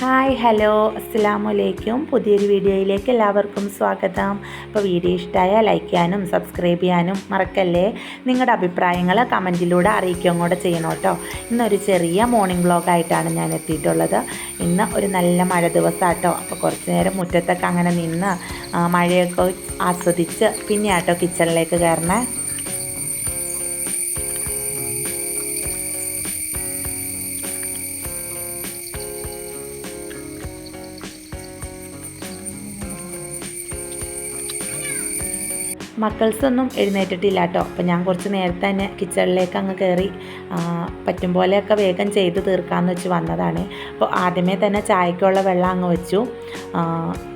Hi hello അസ്സാമലൈക്കും പുതിയൊരു വീഡിയോയിലേക്ക് എല്ലാവർക്കും സ്വാഗതം. അപ്പോൾ വീഡിയോ ഇഷ്ടമായാൽ ലൈക്ക് ചെയ്യാനും സബ്സ്ക്രൈബ് ചെയ്യാനും മറക്കല്ലേ? നിങ്ങളുടെ അഭിപ്രായങ്ങൾ കമന്റിലൂടെ അറിയിക്കുകയും കൂടെ ചെയ്യണം കേട്ടോ. ഇന്നൊരു ചെറിയ മോർണിംഗ് വ്ളോഗായിട്ടാണ് ഞാൻ എത്തിയിട്ടുള്ളത്. ഇന്ന് ഒരു നല്ല മഴ ദിവസമാട്ടോ അപ്പോൾ കുറച്ച് നേരം മുറ്റത്തൊക്കെ അങ്ങനെ നിന്ന് മഴയൊക്കെ ആസ്വദിച്ച് പിന്നെ ആട്ടോ കിച്ചണിലേക്ക് കയറണേ. മക്കൾസൊന്നും എഴുന്നേറ്റിട്ടില്ല കേട്ടോ. അപ്പം ഞാൻ കുറച്ച് നേരത്തെ തന്നെ കിച്ചണിലേക്ക് അങ്ങ് കയറി പറ്റും പോലെയൊക്കെ വേഗം ചെയ്ത് തീർക്കാമെന്ന് വെച്ച് വന്നതാണ്. അപ്പോൾ ആദ്യമേ തന്നെ ചായക്കുള്ള വെള്ളം അങ്ങ് വെച്ചു.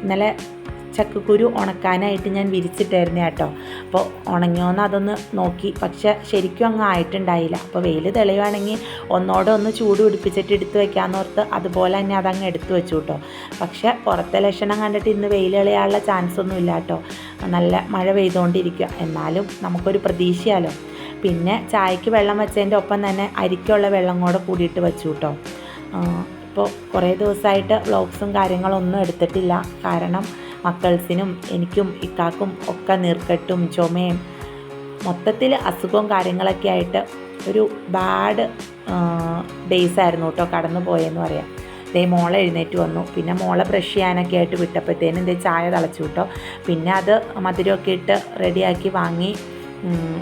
ഇന്നലെ ചക്കക്കുരു ഉണക്കാനായിട്ട് ഞാൻ വിരിച്ചിട്ടായിരുന്നു കേട്ടോ. അപ്പോൾ ഉണങ്ങിയോന്ന് അതൊന്ന് നോക്കി. പക്ഷെ ശരിക്കും അങ്ങ് ആയിട്ടുണ്ടായില്ല. അപ്പോൾ വെയിൽ തെളിയുവാണെങ്കിൽ ഒന്നോടെ ഒന്ന് ചൂട് പിടിപ്പിച്ചിട്ട് എടുത്ത് വെക്കാമെന്നോർത്ത് അതുപോലെ തന്നെ അതങ്ങ് എടുത്തു വെച്ചു കേട്ടോ. പക്ഷെ പുറത്തെ ലക്ഷണം കണ്ടിട്ട് ഇന്ന് വെയിൽ തെളിയാനുള്ള ചാൻസ് ഒന്നും ഇല്ല കേട്ടോ. നല്ല മഴ പെയ്തുകൊണ്ടിരിക്കുക. എന്നാലും നമുക്കൊരു പ്രതീക്ഷയാലോ. പിന്നെ ചായക്ക് വെള്ളം വെച്ചതിന്റെ ഒപ്പം തന്നെ അരിക്കുള്ള വെള്ളം കൂടെ കൂടിയിട്ട് വെച്ചു കേട്ടോ. ഇപ്പോൾ കുറേ ദിവസമായിട്ട് വ്ളോഗ്സും കാര്യങ്ങളൊന്നും എടുത്തിട്ടില്ല. കാരണം മക്കൾസിനും എനിക്കും ഇക്കാക്കും ഒക്കെ നീർക്കെട്ടും ചുമയും. മൊത്തത്തിൽ അസുഖവും കാര്യങ്ങളൊക്കെ ആയിട്ട് ഒരു ബാഡ് ഡേയ്സ് ആയിരുന്നു കേട്ടോ കടന്നു പോയെന്ന് പറയാം. ദേ മോളെ എഴുന്നേറ്റ് വന്നു. പിന്നെ മോളെ ബ്രഷ് ചെയ്യാനൊക്കെ ആയിട്ട് വിട്ടപ്പോഴത്തേനും ദേ ചായ തിളച്ചു കേട്ടോ. പിന്നെ അത് മധുരമൊക്കെ ഇട്ട് റെഡിയാക്കി വാങ്ങി.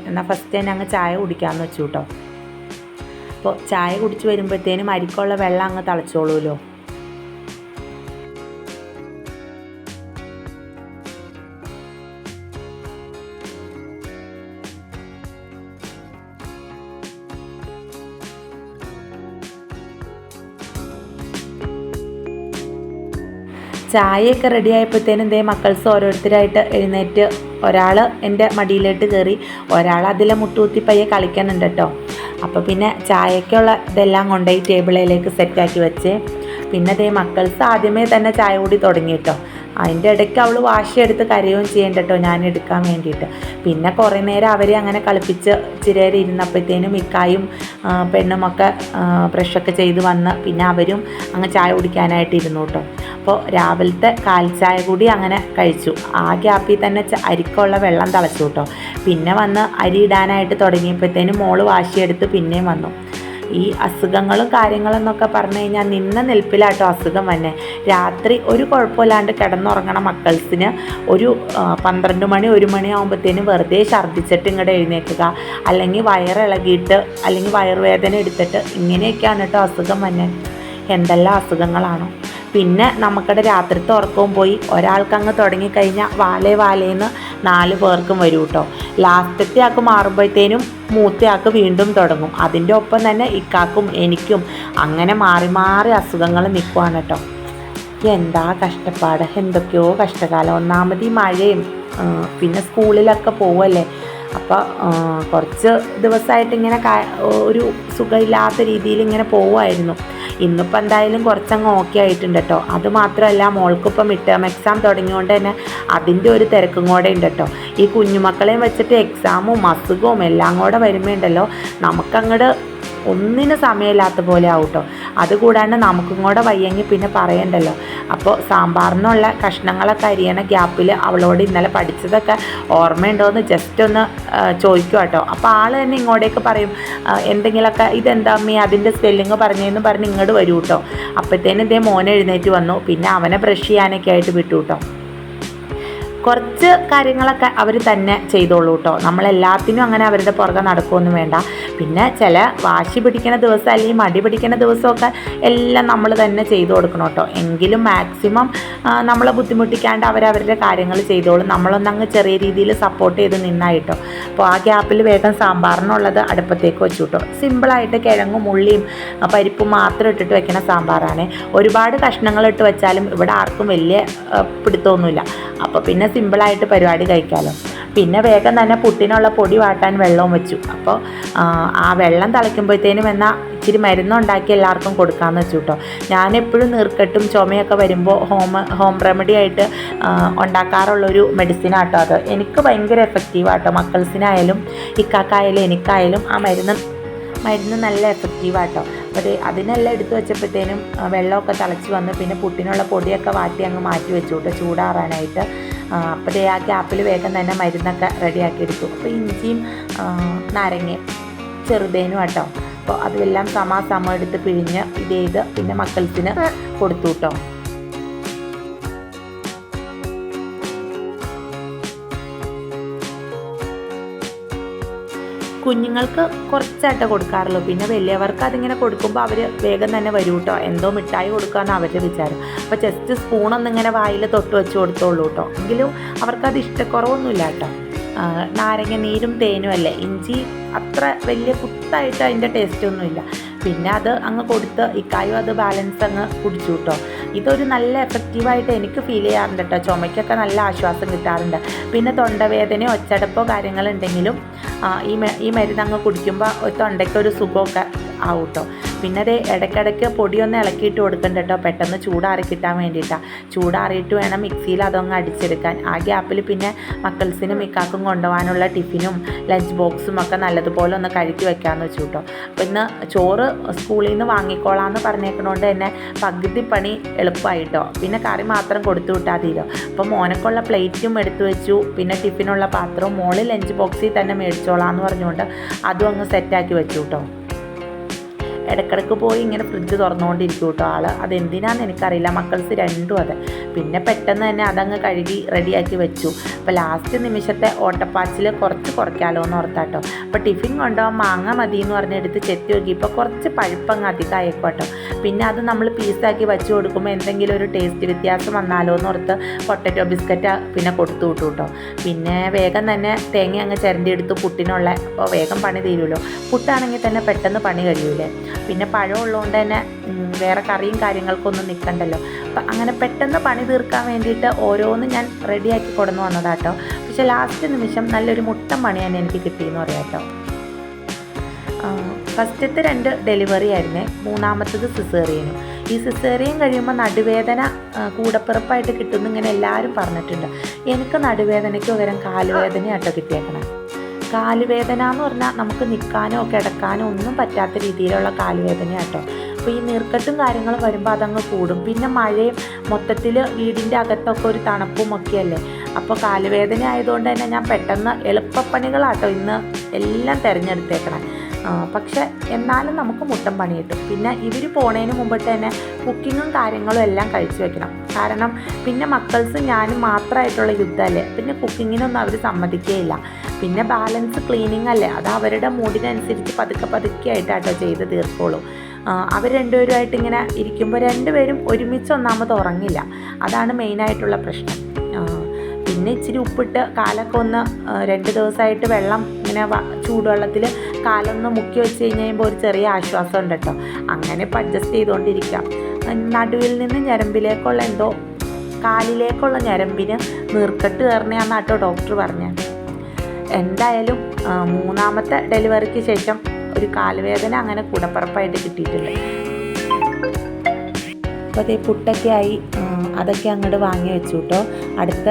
എന്നാൽ ഫസ്റ്റ് തന്നെ അങ്ങ് ചായ കുടിക്കാമെന്ന് വെച്ചു കേട്ടോ. അപ്പോൾ ചായ കുടിച്ച് വരുമ്പോഴത്തേനും അരിക്കുള്ള വെള്ളം അങ്ങ് തിളച്ചോളൂല്ലോ ചായയൊക്കെ റെഡി ആയപ്പോഴത്തേനും ദേ മക്കൾസ് ഓരോരുത്തരായിട്ട് എഴുന്നേറ്റ് ഒരാൾ എന്റെ മടിയിലോട്ട് കയറി ഒരാൾ അതിലെ മുട്ടുകുത്തി പയ്യെ കളിക്കാനുണ്ട് കേട്ടോ. അപ്പോൾ പിന്നെ ചായക്കുള്ള ഇതെല്ലാം കൊണ്ടുപോയി ടേബിളിലേക്ക് സെറ്റാക്കി വെച്ച്. പിന്നെ ദേ മക്കൾസ് ആദ്യമേ തന്നെ ചായ കൂടി തുടങ്ങി കേട്ടോ. അതിന്റെ ഇടയ്ക്ക് അവൾ വാശിയെടുത്ത് കരയുകയും ചെയ്യണ്ട കേട്ടോ ഞാൻ എടുക്കാൻ വേണ്ടിയിട്ട്. പിന്നെ കുറേ നേരം അവരെ അങ്ങനെ കളിപ്പിച്ച് ചിരേരെ ഇരുന്നപ്പോഴത്തേനും ഇക്കായും പെണ്ണുമൊക്കെ ബ്രഷൊക്കെ ചെയ്ത് വന്ന് പിന്നെ അവരും അങ്ങ് ചായ കുടിക്കാനായിട്ട് ഇരുന്നു കേട്ടോ അപ്പോൾ രാവിലത്തെ കാൽ ചായ കൂടി അങ്ങനെ കഴിച്ചു. ആ ഗ്യാപ്പിൽ തന്നെ അരിക്കുള്ള വെള്ളം തിളച്ചു കേട്ടോ പിന്നെ വന്ന് അരി ഇടാനായിട്ട് തുടങ്ങിയപ്പോഴത്തേനും മോൾ വാശിയെടുത്ത് പിന്നെയും വന്നു. ഈ അസുഖങ്ങളും കാര്യങ്ങളും എന്നൊക്കെ പറഞ്ഞു കഴിഞ്ഞാൽ നിന്ന നിൽപ്പിലാട്ടോ അസുഖം തന്നെ രാത്രി ഒരു കുഴപ്പമില്ലാണ്ട് കിടന്നുറങ്ങണ മക്കൾസിന്. ഒരു പന്ത്രണ്ട് മണി ഒരു മണി ആകുമ്പോഴത്തേനും വെറുതെ ഛർദ്ദിച്ചിട്ട് ഇങ്ങോട്ട് എഴുന്നേൽക്കുക. അല്ലെങ്കിൽ വയറിളകിയിട്ട് അല്ലെങ്കിൽ വയറുവേദന എടുത്തിട്ട് ഇങ്ങനെയൊക്കെയാണ് കേട്ടോ അസുഖം തന്നെ എന്തെല്ലാം അസുഖങ്ങളാണോ? പിന്നെ നമുക്കിവിടെ രാത്രിത്തെ ഉറക്കവും പോയി. ഒരാൾക്ക് അങ്ങ് തുടങ്ങിക്കഴിഞ്ഞാൽ വാലേ വാലേന്ന് നാല് പേർക്കും വരും കേട്ടോ ലാസ്റ്റത്തെ ആൾക്ക് മാറുമ്പോഴത്തേനും മൂത്തയാൾക്ക് വീണ്ടും തുടങ്ങും. അതിന്റെ ഒപ്പം തന്നെ ഇക്കാക്കും എനിക്കും അങ്ങനെ മാറി മാറി അസുഖങ്ങൾ നിൽക്കുവാണ് കേട്ടോ എന്താ കഷ്ടപ്പാട്? എന്തൊക്കെയോ കഷ്ടകാലം. ഒന്നാമത് ഈ മഴയും പിന്നെ സ്കൂളിലൊക്കെ പോവല്ലേ? അപ്പോൾ കുറച്ച് ദിവസമായിട്ട് ഇങ്ങനെ ഒരു സുഖമില്ലാത്ത രീതിയിൽ ഇങ്ങനെ പോവുമായിരുന്നു. ഇന്നിപ്പോൾ എന്തായാലും കുറച്ചങ്ങ് ഓക്കെ ആയിട്ടുണ്ട് കേട്ടോ അത് മാത്രമല്ല മോൾക്കിപ്പോൾ മിഡ് ടേം എക്സാം തുടങ്ങിയോണ്ട് തന്നെ അതിന്റെ ഒരു തിരക്കും കൂടെ ഉണ്ട് കേട്ടോ ഈ കുഞ്ഞുമക്കളെയും വെച്ചിട്ട് എക്സാമും അസുഖവും എല്ലാം കൂടെ വരുമ്പോണ്ടല്ലോ നമുക്കങ്ങോട്ട് ഒന്നിനും സമയമില്ലാത്ത പോലെ ആവും കേട്ടോ അതുകൂടാണ്ട് നമുക്കും കൂടെ വയ്യെങ്കിൽ പിന്നെ പറയണ്ടല്ലോ. അപ്പോൾ സാമ്പാറിനുള്ള കഷ്ണങ്ങളൊക്കെ അരിയണ ഗ്യാപ്പിൽ അവളോട് ഇന്നലെ പഠിച്ചതൊക്കെ ഓർമ്മയുണ്ടോ എന്ന് ജസ്റ്റ് ഒന്ന് ചോദിക്കും കേട്ടോ. അപ്പോൾ ആൾ തന്നെ ഇങ്ങോട്ടേക്ക് പറയും എന്തെങ്കിലുമൊക്കെ ഇതെന്താ അമ്മേ അതിന്റെ സ്പെല്ലിങ് പറഞ്ഞതെന്ന് പറഞ്ഞ് ഇങ്ങോട്ട് വരൂ കേട്ടോ അപ്പോഴത്തേനും ഇതേ മോനെ എഴുന്നേറ്റ് വന്നു. പിന്നെ അവനെ ബ്രഷ് ചെയ്യാനൊക്കെ ആയിട്ട് വിട്ടു കേട്ടോ കുറച്ച് കാര്യങ്ങളൊക്കെ അവർ തന്നെ ചെയ്തോളൂ കേട്ടോ നമ്മളെല്ലാത്തിനും അങ്ങനെ അവരുടെ പുറകെ നടക്കുമൊന്നും വേണ്ട. പിന്നെ ചില വാശി പിടിക്കുന്ന ദിവസം അല്ലെങ്കിൽ മടി പിടിക്കുന്ന ദിവസമൊക്കെ എല്ലാം നമ്മൾ തന്നെ ചെയ്തു കൊടുക്കണം കേട്ടോ എങ്കിലും മാക്സിമം നമ്മളെ ബുദ്ധിമുട്ടിക്കാണ്ട് അവരവരുടെ കാര്യങ്ങൾ ചെയ്തോളും. നമ്മളൊന്നങ്ങ് ചെറിയ രീതിയിൽ സപ്പോർട്ട് ചെയ്ത് നിന്നായിട്ടോ. അപ്പോൾ ആ ഗ്യാപ്പിൽ വേഗം സാമ്പാറിനുള്ളത് അടുപ്പത്തേക്ക് വെച്ചു കേട്ടോ സിമ്പിളായിട്ട് കിഴങ്ങും ഉള്ളിയും പരിപ്പും മാത്രം ഇട്ടിട്ട് വെക്കുന്ന സാമ്പാറാണ്. ഒരുപാട് കഷ്ണങ്ങൾ ഇട്ട് വെച്ചാലും ഇവിടെ ആർക്കും വലിയ പിടുത്തമൊന്നുമില്ല. അപ്പോൾ പിന്നെ സിമ്പിളായിട്ട് പരിപാടി കഴിക്കാമല്ലോ പിന്നെ വേഗം തന്നെ പുട്ടിനുള്ള പൊടി വാട്ടാൻ വെള്ളവും വെച്ചു. അപ്പോൾ ആ, വെള്ളം തിളയ്ക്കുമ്പോഴത്തേനും എന്നാൽ ഇച്ചിരി മരുന്നുണ്ടാക്കി എല്ലാവർക്കും കൊടുക്കാമെന്ന് വെച്ചു കേട്ടോ ഞാനെപ്പോഴും നീർക്കെട്ടും ചുമയൊക്കെ വരുമ്പോൾ ഹോം ഹോം റെമഡി ആയിട്ട് ഉണ്ടാക്കാറുള്ളൊരു മെഡിസിൻ ആട്ടോ അത്. എനിക്ക് ഭയങ്കര എഫക്റ്റീവാട്ടോ മക്കൾസിനായാലും ഇക്കാക്കായാലും എനിക്കായാലും ആ മരുന്ന് മരുന്ന് നല്ല എഫക്റ്റീവാട്ടോ അപ്പോൾ അതിനെല്ലാം എടുത്തു വെച്ചപ്പോഴത്തേനും വെള്ളമൊക്കെ തിളച്ച് വന്ന് പിന്നെ പുട്ടിനുള്ള പൊടിയൊക്കെ വാട്ടി അങ്ങ് മാറ്റി വെച്ചു കേട്ടോ ചൂടാറാനായിട്ട്. അപ്പോൾ ദേ ആ ഗ്യാപ്പിൽ വേഗം തന്നെ മരുന്നൊക്കെ റെഡിയാക്കി എടുക്കും അപ്പോൾ ഇഞ്ചിയും നാരങ്ങയും ചെറുതേനും കേട്ടോ അപ്പോൾ അതെല്ലാം സമാസമം എടുത്ത് പിഴിഞ്ഞ് ഇത് ചെയ്ത് പിന്നെ മക്കൾസിന് കൊടുത്തു കേട്ടോ. കുഞ്ഞുങ്ങൾക്ക് കുറച്ചായിട്ടേ കൊടുക്കാറുള്ളൂ. പിന്നെ വലിയവർക്ക് അതിങ്ങനെ കൊടുക്കുമ്പോൾ അവർ വേഗം തന്നെ വരും കേട്ടോ എന്തോ മിഠായി കൊടുക്കുകയെന്ന് അവരുടെ വിചാരം. അപ്പോൾ ജസ്റ്റ് സ്പൂണൊന്നും ഇങ്ങനെ വായിൽ തൊട്ട് വെച്ച് കൊടുത്തോളൂ കേട്ടോ എങ്കിലും അവർക്കത് ഇഷ്ടക്കുറവൊന്നുമില്ല കേട്ടോ നാരങ്ങ നീരും തേനും അല്ലേ? ഇഞ്ചി അത്ര വലിയ കുത്തായിട്ട് അതിന്റെ ടേസ്റ്റ് ഒന്നുമില്ല. പിന്നെ അത് അങ്ങ് കൊടുത്ത് ഇക്കായും അത് ബാലൻസ് അങ്ങ് കുടിച്ചു കേട്ടോ ഇതൊരു നല്ല എഫക്റ്റീവായിട്ട് എനിക്ക് ഫീൽ ചെയ്യാറുണ്ട് കേട്ടോ ചുമയ്ക്കൊക്കെ നല്ല ആശ്വാസം കിട്ടാറുണ്ട്. പിന്നെ തൊണ്ടവേദനയോ ഒച്ചടപ്പോ കാര്യങ്ങളുണ്ടെങ്കിലും ഈ ഈ മരുന്ന് അങ്ങ് കുടിക്കുമ്പോൾ തൊണ്ടയ്ക്കൊരു സുഖമൊക്കെ ആവും കേട്ടോ പിന്നെ അത് ഇടയ്ക്കിടയ്ക്ക് പൊടിയൊന്ന് ഇളക്കിയിട്ട് കൊടുക്കണ്ട കേട്ടോ. പെട്ടെന്ന് ചൂടാറി കിട്ടാൻ വേണ്ടിയിട്ടാണ് ചൂടാറിയിട്ട് വേണം മിക്സിയിൽ അതൊന്ന് അടിച്ചെടുക്കാൻ. ആ ഗ്യാപ്പിൽ പിന്നെ മക്കൾസിനും മിക്കാക്കും കൊണ്ടുപോകാനുള്ള ടിഫിനും ലഞ്ച് ബോക്സും ഒക്കെ നല്ലതുപോലെ ഒന്ന് കഴുകി വെക്കാമെന്ന് വെച്ചു കേട്ടോ. അപ്പോൾ ഇന്ന് ചോറ് സ്കൂളിൽ നിന്ന് വാങ്ങിക്കോളാമെന്ന് പറഞ്ഞേക്കണോണ്ട് തന്നെ പകുതി പണി എളുപ്പമായിട്ടോ പിന്നെ കറി മാത്രം കൊടുത്തു വിട്ടാൽ തീരോ അപ്പോൾ മോനക്കുള്ള പ്ലേറ്റും എടുത്തു വെച്ചു. പിന്നെ ടിഫിനുള്ള പാത്രവും മോളിൽ ലഞ്ച് ബോക്സിൽ തന്നെ മേടിച്ചോളാം എന്ന് പറഞ്ഞുകൊണ്ട് അതും അങ്ങ് സെറ്റാക്കി വെച്ചു കേട്ടോ ഇടക്കിടക്ക് പോയി ഇങ്ങനെ ഫ്രിഡ്ജ് തുറന്നുകൊണ്ടിരിക്കും കേട്ടോ ആൾ. അതെന്തിനാന്ന് എനിക്കറിയില്ല. മക്കൾസ് രണ്ടും അതെ. പിന്നെ പെട്ടെന്ന് തന്നെ അതങ്ങ് കഴുകി റെഡിയാക്കി വെച്ചു. അപ്പോൾ ലാസ്റ്റ് നിമിഷത്തെ ഓട്ടപ്പാച്ചിൽ കുറച്ച് കുറയ്ക്കാലോ എന്ന് ഓർത്താട്ടോ. അപ്പോൾ ടിഫിൻ കൊണ്ടോ മാങ്ങ മതി എന്ന് പറഞ്ഞെടുത്ത് ചെത്തി നോക്കി. ഇപ്പോൾ കുറച്ച് പഴുപ്പങ്ങ് അധികം ആയിക്കോട്ടോ പിന്നെ അത് നമ്മൾ പീസാക്കി വെച്ച് കൊടുക്കുമ്പോൾ എന്തെങ്കിലും ഒരു ടേസ്റ്റ് വ്യത്യാസം വന്നാലോ എന്ന് ഓർത്ത് പൊട്ടറ്റോ ബിസ്ക്കറ്റ് പിന്നെ കൊടുത്തു വിട്ടു കേട്ടോ പിന്നെ വേഗം തന്നെ തേങ്ങ അങ്ങ് ചിരണ്ടി എടുത്ത് പുട്ടിനുള്ള വേഗം പണി തീരുമല്ലോ പുട്ടാണെങ്കിൽ തന്നെ പെട്ടെന്ന് പണി കഴിയൂലേ. പിന്നെ പഴം ഉള്ളതുകൊണ്ട് തന്നെ വേറെ കറിയും കാര്യങ്ങൾക്കൊന്നും നിൽക്കണ്ടല്ലോ. അപ്പം അങ്ങനെ പെട്ടെന്ന് പണി തീർക്കാൻ വേണ്ടിയിട്ട് ഓരോന്നും ഞാൻ റെഡിയാക്കി കൊടുന്നു വന്നതാട്ടോ. പക്ഷേ ലാസ്റ്റ് നിമിഷം നല്ലൊരു മുട്ടൻ പണി എനിക്ക് കിട്ടിയെന്ന് പറയാം കേട്ടോ. ഫസ്റ്റത്തെ രണ്ട് ഡെലിവറി ആയിരുന്നേ. മൂന്നാമത്തത് സിസേറിയനും ഈ സിസേറിയൻ കഴിയുമ്പോൾ നടുവേദന കൂടപ്പിറപ്പായിട്ട് കിട്ടുമെന്ന് ഇങ്ങനെ എല്ലാവരും പറഞ്ഞിട്ടുണ്ട്. എനിക്ക് നടുവേദനയ്ക്ക് പകരം കാലുവേദനയാട്ടോ കിട്ടിയേക്കണം. കാലുവേദന എന്ന് പറഞ്ഞാൽ നമുക്ക് നിൽക്കാനോ കിടക്കാനോ ഒന്നും പറ്റാത്ത രീതിയിലുള്ള കാലുവേദന കേട്ടോ അപ്പോൾ ഈ നീർക്കെട്ടും കാര്യങ്ങളും വരുമ്പോൾ അതങ്ങ് കൂടും. പിന്നെ മഴയും മൊത്തത്തിൽ വീടിന്റെ അകത്തൊക്കെ ഒരു തണുപ്പും ഒക്കെയല്ലേ? അപ്പോൾ കാലുവേദന ആയതുകൊണ്ട് തന്നെ ഞാൻ പെട്ടെന്ന് എളുപ്പപ്പണികളാട്ടോ ഇന്ന് എല്ലാം തിരഞ്ഞെടുത്തേക്കണം. പക്ഷെ എന്നാലും നമുക്ക് മുട്ടം പണി കിട്ടും. പിന്നെ ഇവർ പോണതിന് മുമ്പിട്ട് തന്നെ കുക്കിങ്ങും കാര്യങ്ങളും എല്ലാം കഴിച്ചു വെക്കണം. കാരണം പിന്നെ മക്കൾസ് ഞാനും മാത്രമായിട്ടുള്ള യുദ്ധമല്ലേ? പിന്നെ കുക്കിങ്ങിനൊന്നും അവർ സമ്മതിക്കുകയില്ല പിന്നെ ബാലൻസ് ക്ലീനിങ് അല്ലേ? അത് അവരുടെ മൂഡിനനുസരിച്ച് പതുക്കെ പതുക്കെ ആയിട്ടാട്ടോ ചെയ്ത് തീർക്കോളൂ അവർ രണ്ടുപേരുമായിട്ട് ഇങ്ങനെ ഇരിക്കുമ്പോൾ രണ്ടുപേരും ഒരുമിച്ച് ഒന്നാമത് ഉറങ്ങില്ല. അതാണ് മെയിനായിട്ടുള്ള പ്രശ്നം. പിന്നെ ഇച്ചിരി ഉപ്പിട്ട് കാലൊക്കെ ഒന്ന് രണ്ട് ദിവസമായിട്ട് വെള്ളം ഇങ്ങനെ ചൂടുവെള്ളത്തിൽ കാലൊന്ന് മുക്കി വെച്ച് കഴിഞ്ഞ് കഴിയുമ്പോൾ ഒരു ചെറിയ ആശ്വാസം ഉണ്ട് കേട്ടോ അങ്ങനെ ഇപ്പോൾ അഡ്ജസ്റ്റ് ചെയ്തുകൊണ്ടിരിക്കാം നടുവിൽ നിന്ന് ഞരമ്പിലേക്കുള്ള എന്തോ കാലിലേക്കുള്ള ഞരമ്പിന് നീർക്കെട്ട് കയറണയാന്ന് ഡോക്ടർ പറഞ്ഞത് എന്തായാലും മൂന്നാമത്തെ ഡെലിവറിക്ക് ശേഷം ഒരു കാലുവേദന അങ്ങനെ കൂടപ്പറപ്പായിട്ട് കിട്ടിയിട്ടുണ്ട് അപ്പോൾ അതേ പുട്ടൊക്കെ ആയി അതൊക്കെ അങ്ങോട്ട് വാങ്ങി വെച്ചു കേട്ടോ അടുത്ത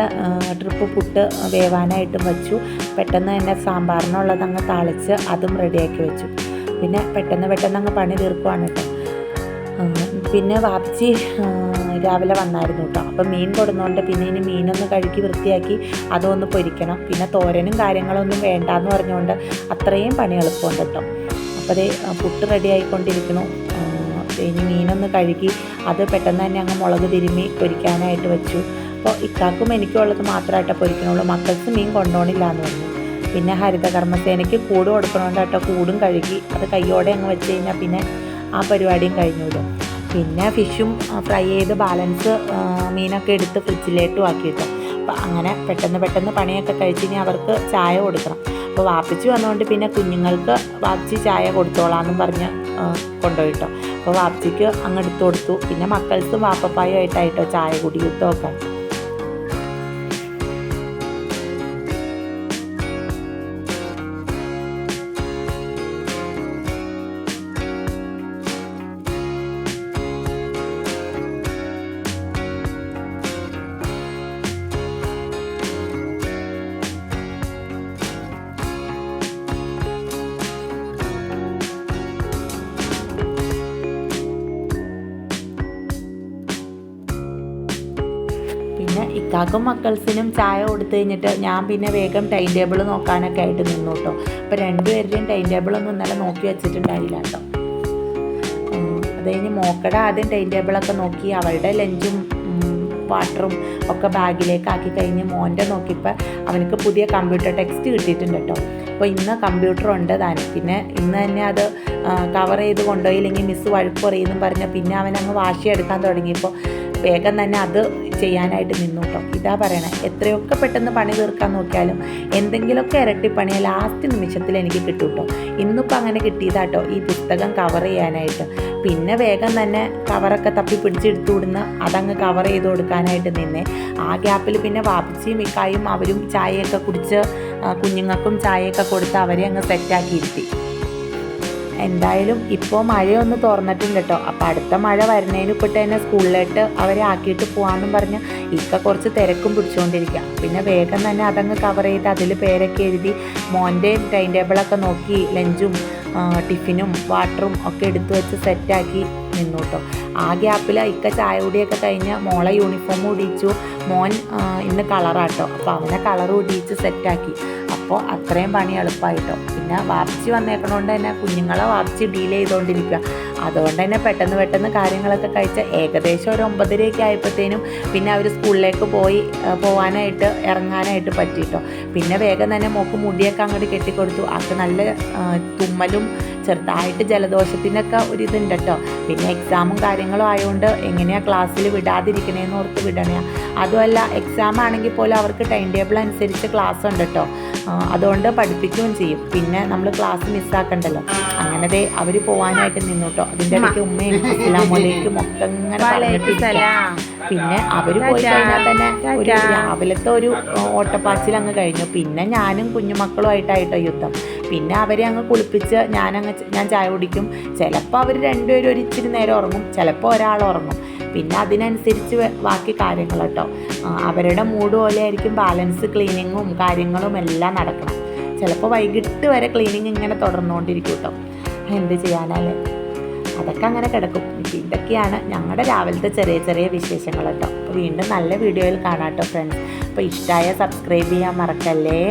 ട്രിപ്പ് പുട്ട് വേവാനായിട്ടും വെച്ചു. പെട്ടെന്ന് തന്നെ സാമ്പാറിനുള്ളത് അങ്ങ് താളിച്ച് അതും റെഡിയാക്കി വെച്ചു. പിന്നെ പെട്ടെന്ന് പെട്ടെന്ന് അങ്ങ് പണി തീർക്കുവാണ് കേട്ടോ പിന്നെ വാപ്ചി രാവിലെ വന്നായിരുന്നു കേട്ടോ അപ്പം മീൻ കൊടുന്നോണ്ട് പിന്നെ ഇനി മീനൊന്ന് കഴുകി വൃത്തിയാക്കി അതൊന്ന് പൊരിക്കണം. പിന്നെ തോരനും കാര്യങ്ങളൊന്നും വേണ്ട എന്ന് പറഞ്ഞുകൊണ്ട് അത്രയും പണി എളുപ്പമുണ്ട് കേട്ടോ അപ്പോൾ അതേ പുട്ട് റെഡി ആയിക്കൊണ്ടിരിക്കണു ആ, ഇനി മീനൊന്ന് കഴുകി അത് പെട്ടെന്ന് തന്നെ അങ്ങ് മുളക് തിരുമ്മി പൊരിക്കാനായിട്ട് വെച്ചു. അപ്പോൾ ഇക്കാക്കും എനിക്കുള്ളത് മാത്രമായിട്ടേ പൊരിക്കണുള്ളൂ. മക്കൾക്ക് മീൻ കൊണ്ടുപോകണില്ല എന്ന് പറഞ്ഞു. പിന്നെ ഹരിതകർമ്മസേനയ്ക്ക് കൂട് കൊടുക്കണോണ്ട് കൂടും കഴുകി അത് കയ്യോടെ അങ്ങ് വെച്ച് കഴിഞ്ഞാൽ പിന്നെ ആ പരിപാടിയും കഴിഞ്ഞുവിടും പിന്നെ ഫിഷും ഫ്രൈ ചെയ്ത് ബാലൻസ് മീനൊക്കെ എടുത്ത് ഫ്രിഡ്ജിലേട്ടും ആക്കിയിട്ട്. അപ്പോൾ അങ്ങനെ പെട്ടെന്ന് പെട്ടെന്ന് പണിയൊക്കെ കഴിച്ച് ഇനി അവർക്ക് ചായ കൊടുക്കണം. അപ്പോൾ വാപ്പിച്ച് വന്നുകൊണ്ട് പിന്നെ കുഞ്ഞുങ്ങൾക്ക് വാപ്പിച്ച് ചായ കൊടുത്തോളാമെന്നും പറഞ്ഞ് കൊണ്ടുപോയിട്ടോ അപ്പോൾ വാപ്പിച്ചിക്ക് അങ്ങ് എടുത്തു കൊടുത്തു. പിന്നെ മക്കൾക്കും വാപ്പപ്പായും ആയിട്ടായിട്ടോ ചായ കുടി യുദ്ധമൊക്കെ ഇക്കാക്കും മക്കൾസിനും ചായ കൊടുത്തു കഴിഞ്ഞിട്ട് ഞാൻ പിന്നെ വേഗം ടൈം ടേബിൾ നോക്കാനൊക്കെ ആയിട്ട് നിന്നു കേട്ടോ അപ്പോൾ രണ്ടുപേരുടെയും ടൈം ടേബിളൊന്നും ഇന്നലെ നോക്കി വെച്ചിട്ടുണ്ടായില്ല കേട്ടോ അത് കഴിഞ്ഞ് മോക്കട ആദ്യം ടൈം ടേബിളൊക്കെ നോക്കി അവളുടെ ലഞ്ചും വാട്ടറും ഒക്കെ ബാഗിലേക്ക് ആക്കി കഴിഞ്ഞ് മോന്റെ നോക്കിയപ്പോൾ അവനക്ക് പുതിയ കമ്പ്യൂട്ടർ ടെക്സ്റ്റ് കിട്ടിയിട്ടുണ്ട് കേട്ടോ അപ്പോൾ ഇന്ന് കമ്പ്യൂട്ടർ ഉണ്ട് താൻ പിന്നെ ഇന്ന് തന്നെ അത് കവർ ചെയ്ത് കൊണ്ടുപോയില്ലെങ്കിൽ മിസ്സ് വഴുപ്പ് പറയുമെന്നും പറഞ്ഞ് പിന്നെ അവൻ അങ്ങ് വാശിയെടുക്കാൻ തുടങ്ങിയപ്പോൾ വേഗം തന്നെ അത് ചെയ്യാനായിട്ട് നിന്നു കേട്ടോ ഇതാ പറയണേ എത്രയൊക്കെ പെട്ടെന്ന് പണി തീർക്കാൻ നോക്കിയാലും എന്തെങ്കിലുമൊക്കെ ഇരട്ടിപ്പണിയ ലാസ്റ്റ് നിമിഷത്തിൽ എനിക്ക് കിട്ടും കേട്ടോ ഇന്നിപ്പോൾ അങ്ങനെ കിട്ടിയതാട്ടോ ഈ പുസ്തകം കവർ ചെയ്യാനായിട്ട്. പിന്നെ വേഗം തന്നെ കവറൊക്കെ തപ്പി പിടിച്ചെടുത്തു വിടുന്ന അതങ്ങ് കവർ ചെയ്ത് കൊടുക്കാനായിട്ട് നിന്നെ. ആ ഗ്യാപ്പിൽ പിന്നെ വാപ്പച്ചിയും ഇക്കായും അവരും ചായയൊക്കെ കുടിച്ച് കുഞ്ഞുങ്ങൾക്കും ചായയൊക്കെ കൊടുത്ത് അവരെ അങ്ങ് സെറ്റാക്കി ഇരുത്തി. എന്തായാലും ഇപ്പോൾ മഴയൊന്ന് തുറന്നിട്ടില്ല കേട്ടോ. അപ്പോൾ അടുത്ത മഴ വരുന്നതിന് ഇപ്പോട്ട് തന്നെ സ്കൂളിലോട്ട് അവരെ ആക്കിയിട്ട് പോകാമെന്നും പറഞ്ഞ് ഇക്ക കുറച്ച് തിരക്കും പിടിച്ചുകൊണ്ടിരിക്കുക പിന്നെ വേഗം തന്നെ അതങ്ങ് കവർ ചെയ്ത് അതിൽ പേരൊക്കെ എഴുതി മോന്റെ ടൈം ടേബിളൊക്കെ നോക്കി ലഞ്ചും ടിഫിനും വാട്ടറും ഒക്കെ എടുത്തു വെച്ച് സെറ്റാക്കി നിന്നു കേട്ടോ. ആ ഗ്യാപ്പിൽ ഇക്ക ചായ കുടിയൊക്കെ കഴിഞ്ഞ് മോളെ യൂണിഫോം ഉടിയിച്ചു. മോൻ ഇന്ന് കളറാട്ടോ അപ്പോൾ അവനെ കളർ ഉടിയിച്ച് സെറ്റാക്കി അപ്പോൾ അത്രയും പണി എളുപ്പമായിട്ടോ പിന്നെ വാപ്സി വന്നേക്കണോണ്ട് തന്നെ കുഞ്ഞുങ്ങളെ വാപ്സി ഡീൽ ചെയ്തുകൊണ്ടിരിക്കുക അതുകൊണ്ട് തന്നെ പെട്ടെന്ന് പെട്ടെന്ന് കാര്യങ്ങളൊക്കെ കഴിച്ച് ഏകദേശം ഒരു ഒമ്പതരയൊക്കെ ആയപ്പോഴത്തേനും പിന്നെ അവർ സ്കൂളിലേക്ക് പോയി പോകാനായിട്ട് ഇറങ്ങാനായിട്ട് പറ്റിയിട്ടോ പിന്നെ വേഗം തന്നെ മോക്ക് മുടിയൊക്കെ അങ്ങോട്ട് കെട്ടിക്കൊടുത്തു. അത് നല്ല തുമ്മലും ചെറുതായിട്ട് ജലദോഷത്തിനൊക്കെ ഒരു ഇതുണ്ട് കേട്ടോ പിന്നെ എക്സാമും കാര്യങ്ങളും ആയതുകൊണ്ട് എങ്ങനെയാണ് ക്ലാസ്സിൽ വിടാതിരിക്കണേന്ന് ഓർത്ത് വിടണേ. അതുമല്ല എക്സാം ആണെങ്കിൽ പോലും അവർക്ക് ടൈം ടേബിൾ അനുസരിച്ച് ക്ലാസ് ഉണ്ട് കേട്ടോ അതുകൊണ്ട് പഠിപ്പിക്കുകയും ചെയ്യും. പിന്നെ നമ്മൾ ക്ലാസ് മിസ്സാക്കണ്ടല്ലോ അങ്ങനെ ദേ അവർ പോകാനായിട്ട് നിന്നു കേട്ടോ അതിന്റെ ഇടയ്ക്ക് ഉമ്മയും അസ്സലാമലൈക്കും ഒക്കെ ഇങ്ങനെ പിന്നെ അവർ പോയി കഴിഞ്ഞാൽ തന്നെ ഒരു രാവിലത്തെ ഒരു ഓട്ടപ്പാച്ചിൽ അങ്ങ് കഴിഞ്ഞു. പിന്നെ ഞാനും കുഞ്ഞുമക്കളുമായിട്ടായിട്ടോ യുദ്ധം. പിന്നെ അവരെ അങ്ങ് കുളിപ്പിച്ച് ഞാനങ്ങ് ഞാൻ ചായ കുടിക്കും. ചിലപ്പോൾ അവർ രണ്ടുപേരും ഒരു ഇച്ചിരി നേരം ഉറങ്ങും. ചിലപ്പോൾ ഒരാൾ ഉറങ്ങും. പിന്നെ അതിനനുസരിച്ച് ബാക്കി കാര്യങ്ങൾ കേട്ടോ അവരുടെ മൂഡ് പോലെ ആയിരിക്കും. ബാലൻസ് ക്ലീനിങ്ങും കാര്യങ്ങളും എല്ലാം നടക്കണം. ചിലപ്പോൾ വൈകിട്ട് വരെ ക്ലീനിങ് ഇങ്ങനെ തുടർന്നുകൊണ്ടിരിക്കും കേട്ടോ എന്ത് ചെയ്യാനല്ലേ? അതൊക്കെ അങ്ങനെ കിടക്കും. ഇതൊക്കെയാണ് ഞങ്ങളുടെ രാവിലത്തെ ചെറിയ ചെറിയ വിശേഷങ്ങൾ കേട്ടോ അപ്പോൾ വീണ്ടും നല്ല വീഡിയോയിൽ കാണാം കേട്ടോ ഫ്രണ്ട്സ് അപ്പോൾ ഇഷ്ടമായ സബ്സ്ക്രൈബ് ചെയ്യാൻ മറക്കല്ലേ?